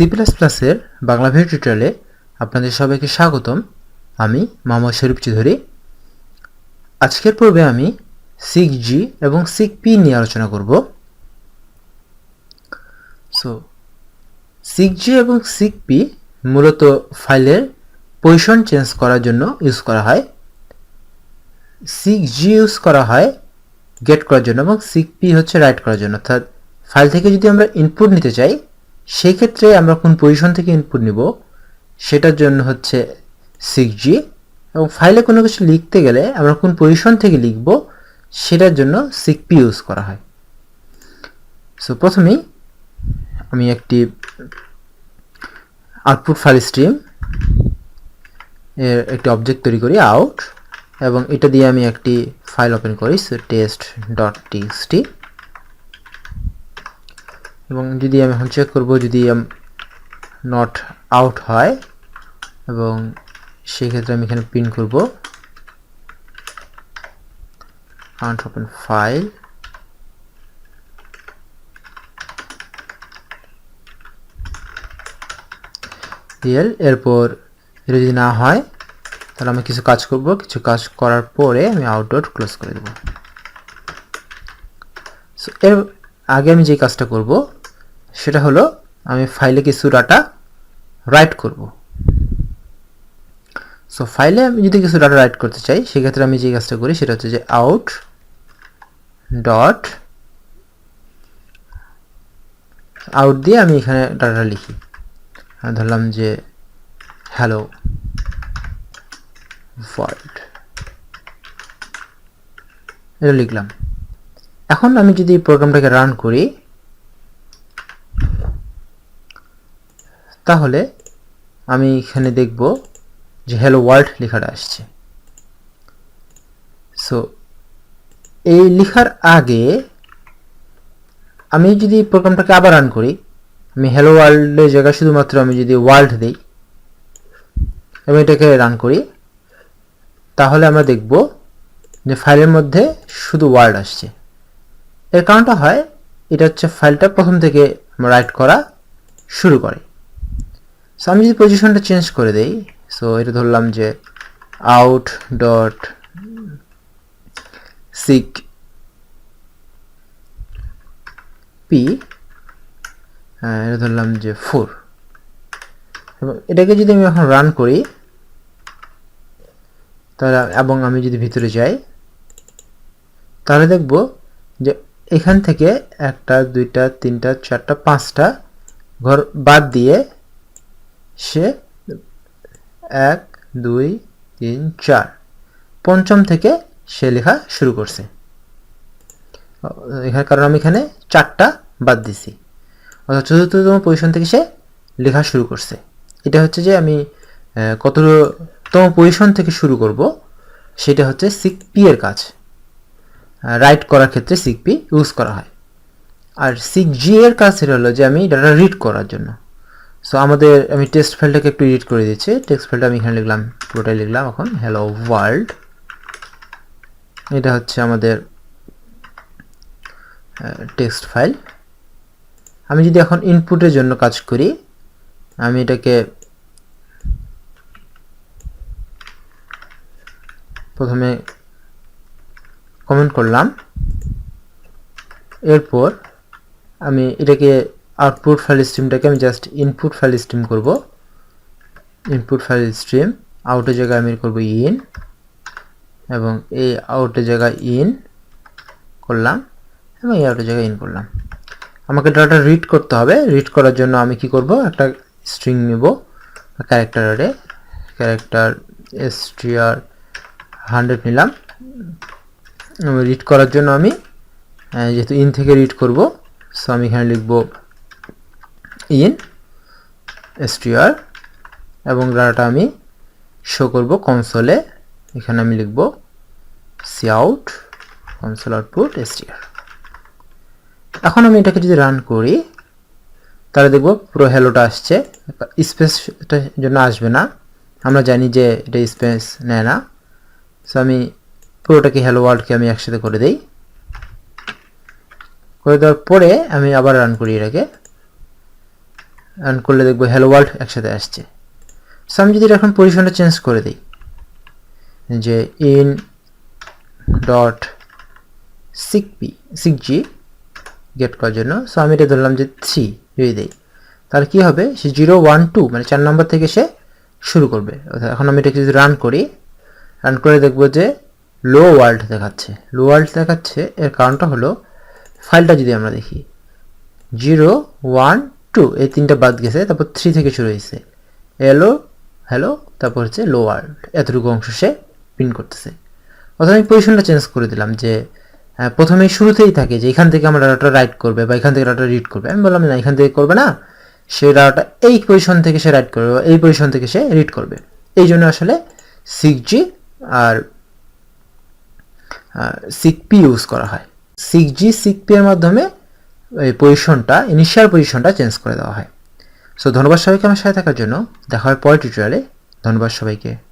C plus প্লাসের Bangla video টিউটোরিয়ালে আপনাদের সবাইকে স্বাগতম। আমি মোহাম্মদ শরীফ চৌধুরী। আজকের পর্বে আমি সিক্স জি এবং সিক পি নিয়ে আলোচনা করব। সো সিক্স জি এবং সিক পি মূলত ফাইলের পজিশন চেঞ্জ করার জন্য ইউজ করা হয়। সিক্স জি ইউজ করা হয় গেট করার জন্য এবং সিক পি হচ্ছে রাইট করার জন্য। অর্থাৎ ফাইল থেকে যদি আমরা ইনপুট নিতে চাই সেই ক্ষেত্রে আমরা কোন পজিশন থেকে ইনপুট নিব? সেটার জন্য হচ্ছে সিক্স জি এবং ফাইলে কোনো কিছু লিখতে গেলে আমরা কোন পজিশন থেকে লিখব? সেটার জন্য সিক পি ইউজ করা হয়। সো প্রথমেই আমি একটি আউটপুট ফাইল স্ট্রিম এর একটি অবজেক্ট তৈরি করি আউট এবং এটা দিয়ে আমি একটি ফাইল ওপেন করি সো টেস্ট ডট টিএক্সটি এবং যদি আমি এখন চেক করব, যদি নট আউট হয়, এবং সেক্ষেত্রে আমি এখানে পিন করব। কাউন্ট ওপেন ফাইল রিয়েল এরপর এটা যদি না হয়, তাহলে আমি কিছু কাজ করব। কিছু কাজ করার পরে আমি আউটডোর ক্লোজ করে দেব। সো এর আগে আমি যে কাজটা করব সেটা হলো আমি ফাইলে কিছু ডাটা রাইট করব। সো ফাইলে আমি যদি কিছু ডাটা রাইট করতে চাই, সেক্ষেত্রে আমি যে কাজটা করি, সেটা হচ্ছে যে আউট ডট আউট দিয়ে আমি এখানে ডাটা লিখি। ধরলাম যে হ্যালো ওয়ার্ল্ড এটা লিখলাম। এখন আমি যদি প্রোগ্রামটাকে রান করি তাহলে আমি এখানে দেখব যে হ্যালো ওয়ার্ল্ড লেখাটা আসছে। সো এই লেখার আগে আমি যদি প্রোগ্রামটাকে আবার রান করি, আমি হ্যালো ওয়ার্ল্ডের জায়গায় শুধুমাত্র আমি যদি ওয়ার্ল্ড দিই এবং এটাকে রান করি, তাহলে আমরা দেখব যে ফাইলের মধ্যে শুধু ওয়ার্ড আসছে। এর কারণটা হয়, এটা হচ্ছে ফাইলটা প্রথম থেকে রাইট করা শুরু করে। সো আমি যদি পজিশনটা চেঞ্জ করে দেই সো এটা ধরলাম যে আউট ডট সিক পি এটা ধরলাম যে ফোর এবং এটাকে যদি আমি এখন রান করি, তাহলে এবং আমি যদি ভিতরে যাই, তাহলে দেখব যে এখান থেকে একটা, দুইটা, তিনটা, চারটা, পাঁচটা ঘর বাদ দিয়ে সে এক, দুই, তিন, চার। পঞ্চম থেকে সে লেখা শুরু করছে। এখানে কারণ আমি এখানে চারটা বাদ দিছি। অর্থাৎ চতুর্থতম পজিশন থেকে সে লেখা শুরু করছে। এটা হচ্ছে যে আমি কততম পজিশন থেকে শুরু করব, সেটা হচ্ছে সিক পি এর কাজ। রাইট করার ক্ষেত্রে সিক পি ইউজ করা হয়। আর সিক জি এর কাজ সেটা হলো যে আমি ডাটা রিড করার জন্য। সো আমাদের, আমি টেক্সট ফাইলটাকে একটু এডিট করে দিচ্ছি। টেক্সট ফাইলটা আমি এখানে লিখলাম, পুরোটাই লিখলাম এখন। হ্যালো ওয়ার্ল্ড এটা হচ্ছে আমাদের টেক্সট ফাইল আমি যদি এখন ইনপুটের জন্য কাজ করি, আমি এটাকে প্রথমে কমেন্ট করলাম। এরপর আমি এটাকে আউটপুট ফাইল স্ট্রিমটাকে আমি জাস্ট ইনপুট ফাইল স্ট্রিম করব। ইনপুট ফাইল স্ট্রিম আউটের জায়গায় আমি করব ইন এবং এই আউটের জায়গায় ইন করলাম এবং এই আউটের জায়গায় ইন করলাম। আমাকে ডাটা রিড করতে হবে। রিড করার জন্য আমি কি করব? একটা স্ট্রিং নেব ক্যারেক্টার আরে ক্যারেক্টার এসটিআর হান্ড্রেড নিলাম। রিড করার জন্য আমি যেহেতু ইন থেকে রিড করব সো আমি এখানে লিখব ইন এসটিআর এবং ডাটাটা আমি শো করব কনসোলে এখানে আমি লিখব C out console output STR এখন আমি এটাকে যদি রান করি, তাহলে দেখব পুরো হ্যালোটা আসছে। স্পেসটার জন্য আসবে না। আমরা জানি যে এটা স্পেস নেয় না। সো আমি পুরোটাকে হ্যালো ওয়ার্ল্ডকে আমি একসাথে করে দেই। করে দেওয়ার পরে আমি আবার রান করি এটাকে। রান করলে দেখব হ্যালো ওয়ার্ল্ড একসাথে আসছে। সো আমি যদি এখন পজিশনটা চেঞ্জ করে দিই, যে in dot seekp seekg get করার জন্য সো আমি এটা ধরলাম যে থ্রি যদি দিই, তাহলে কী হবে? সে জিরো ওয়ান টু মানে চার নম্বর থেকে সে শুরু করবে। এখন আমি এটাকে যদি রান করি রান করে দেখব যে লো ওয়ার্ল্ড দেখাচ্ছে। লো ওয়ার্ল্ড দেখাচ্ছে, এর কারণটা হলো ফাইলটা যদি আমরা দেখি জিরো ওয়ান টু এই তিনটা বাদ গেছে, তারপর থ্রি থেকে শুরু হয়েছে। এলো হ্যালো তারপর হচ্ছে লো ওয়ার্ল্ড এতটুকু অংশ সে প্রিন্ট করতেছে। অর্থাৎ আমি পজিশনটা চেঞ্জ করে দিলাম যে প্রথমে শুরুতেই থাকে যে এখান থেকে আমার ডাটাটা রাইট করবে বা এখান থেকে ডাটা রিড করবে। আমি বললাম, না, এখান থেকে করবে না। সে ডাটাটা এই পজিশন থেকে সে রাইট করবে বা এই পজিশন থেকে সে রিড করবে। এই জন্য আসলে সিক্স জি আর সিক পি ইউজ করা হয়। সিক্স জি সিক পি এর মাধ্যমে এই পজিশনটা ইনিশিয়াল পজিশনটা চেঞ্জ করে দেওয়া হয়। সো ধন্যবাদ সবাইকে আমার সাথে থাকার জন্য। দেখা হয় পরের টিউটোরিয়ালে ধন্যবাদ সবাইকে।